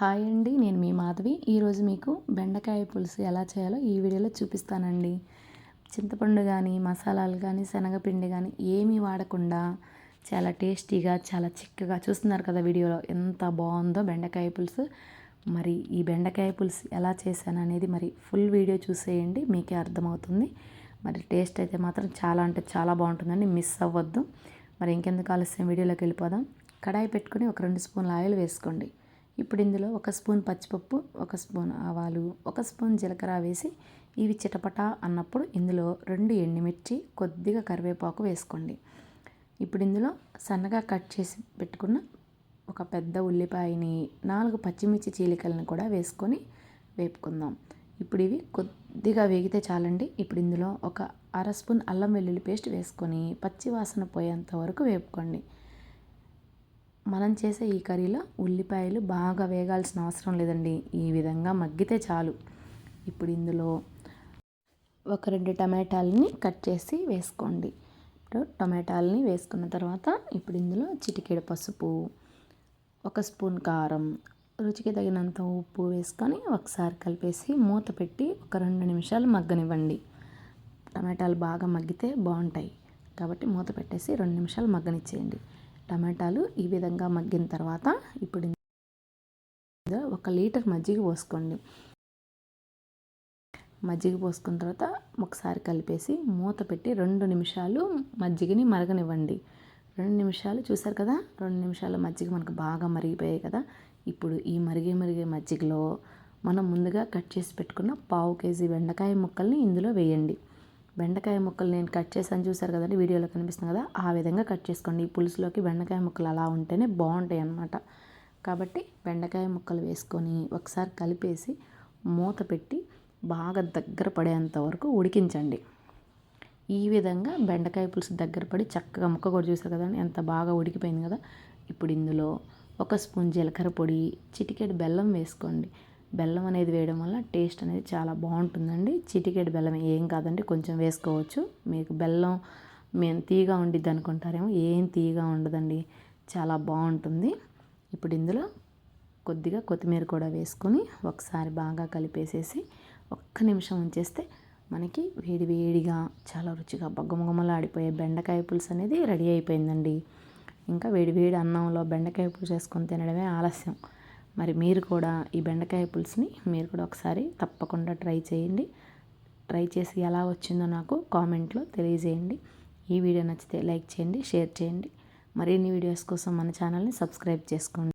Hi అండి నేను మీ మాధవి. ఈరోజు మీకు బెండకాయ పులుసు ఎలా చేయాలో ఈ వీడియోలో చూపిస్తానండి. చింతపండు కానీ మసాలాలు కానీ శనగపిండి కానీ ఏమీ వాడకుండా చాలా టేస్టీగా చాలా చిక్కగా చూస్తున్నారు కదా వీడియోలో ఎంత బాగుందో బెండకాయ పులుసు. మరి ఈ బెండకాయ పులుసు ఎలా చేశాను అనేది మరి ఫుల్ వీడియో చూసేయండి మీకే అర్థమవుతుంది. మరి టేస్ట్ అయితే మాత్రం చాలా అంటే చాలా బాగుంటుందండి మిస్ అవ్వద్దు. మరి ఇంకెందుకు ఆలస్యం వీడియోలోకి వెళ్ళిపోదాం. కడాయి పెట్టుకొని ఒక రెండు స్పూన్ల ఆయిల్ వేసుకోండి. ఇప్పుడు ఇందులో ఒక స్పూన్ పచ్చిపప్పు ఒక స్పూన్ ఆవాలు ఒక స్పూన్ జీలకర్ర వేసి ఇవి చిటపట అన్నప్పుడు ఇందులో రెండు ఎండుమిర్చి కొద్దిగా కరివేపాకు వేసుకోండి. ఇప్పుడు ఇందులో సన్నగా కట్ చేసి పెట్టుకున్న ఒక పెద్ద ఉల్లిపాయని నాలుగు పచ్చిమిర్చి చీలికలను కూడా వేసుకొని వేపుకుందాం. ఇప్పుడు ఇవి కొద్దిగా వేగితే చాలండి. ఇప్పుడు ఇందులో ఒక అర స్పూన్ అల్లం వెల్లుల్లి పేస్ట్ వేసుకొని పచ్చి వాసన పోయేంత వరకు వేపుకోండి. మనం చేసే ఈ కర్రీలో ఉల్లిపాయలు బాగా వేగాల్సిన అవసరం లేదండి. ఈ విధంగా మగ్గితే చాలు. ఇప్పుడు ఇందులో ఒక రెండు టమాటాలని కట్ చేసి వేసుకోండి. ఇప్పుడు టమాటాలని వేసుకున్న తర్వాత ఇప్పుడు ఇందులో చిటికెడు పసుపు ఒక స్పూన్ కారం రుచికి తగినంత ఉప్పు వేసుకొని ఒకసారి కలిపేసి మూత పెట్టి ఒక రెండు నిమిషాలు మగ్గనివ్వండి. టమాటాలు బాగా మగ్గితే బాగుంటాయి. కాబట్టి మూత పెట్టేసి రెండు నిమిషాలు మగ్గనిచ్చేయండి. టమాటాలు ఈ విధంగా మగ్గిన తర్వాత ఇప్పుడు ఒక లీటర్ మజ్జిగ పోసుకోండి. మజ్జిగ పోసుకున్న తర్వాత ఒకసారి కలిపేసి మూత పెట్టి రెండు నిమిషాలు మజ్జిగని మరగనివ్వండి. రెండు నిమిషాలు చూసారు కదా? రెండు నిమిషాల మజ్జిగ మనకు బాగా మరిగిపోయాయి కదా? ఇప్పుడు ఈ మరిగే మరిగే మజ్జిగలో మనం ముందుగా కట్ చేసి పెట్టుకున్న పావు కేజీ బెండకాయ ముక్కల్ని ఇందులో వేయండి. బెండకాయ ముక్కలు నేను కట్ చేసాను చూసారు కదండి వీడియోలో కనిపిస్తుంది కదా ఆ విధంగా కట్ చేసుకోండి. ఈ పులుసులోకి బెండకాయ ముక్కలు అలా ఉంటేనే బాగుంటాయి అన్నమాట. కాబట్టి బెండకాయ ముక్కలు వేసుకొని ఒకసారి కలిపేసి మూత పెట్టి బాగా దగ్గర పడేంత వరకు ఉడికించండి. ఈ విధంగా బెండకాయ పులుసు దగ్గర పడి చక్కగా ముక్క కూడా చూసారు కదండి ఎంత బాగా ఉడికిపోయింది కదా. ఇప్పుడు ఇందులో ఒక స్పూన్ జీలకర్ర పొడి చిటికెడు బెల్లం వేసుకోండి. బెల్లం అనేది వేయడం వల్ల టేస్ట్ అనేది చాలా బాగుంటుందండి. చిటికెడు బెల్లం ఏం కాదండి కొంచెం వేసుకోవచ్చు. మీకు బెల్లం మేము తీగా ఉండిద్ది అనుకుంటారేమో ఏం తీగా ఉండదండి. చాలా బాగుంటుంది. ఇప్పుడు ఇందులో కొద్దిగా కొత్తిమీర కూడా వేసుకొని ఒకసారి బాగా కలిపేసేసి ఒక్క నిమిషం ఉంచేస్తే మనకి వేడి వేడిగా చాలా రుచిగా బొగ్గమొగమలాడిపోయే బెండకాయ పులుసు అనేది రెడీ అయిపోయిందండి. ఇంకా వేడి వేడి అన్నంలో బెండకాయ పులుసు వేసుకొని తినడమే ఆలస్యం. మరి మీరు కూడా ఈ బెండకాయ పులుసుని మీరు కూడా ఒకసారి తప్పకుండా ట్రై చేయండి. ట్రై చేసి ఎలా వచ్చిందో నాకు కామెంట్లో తెలియజేయండి. ఈ వీడియో నచ్చితే లైక్ చేయండి షేర్ చేయండి. మరిన్ని వీడియోస్ కోసం మన ఛానల్ని సబ్స్క్రైబ్ చేసుకోండి.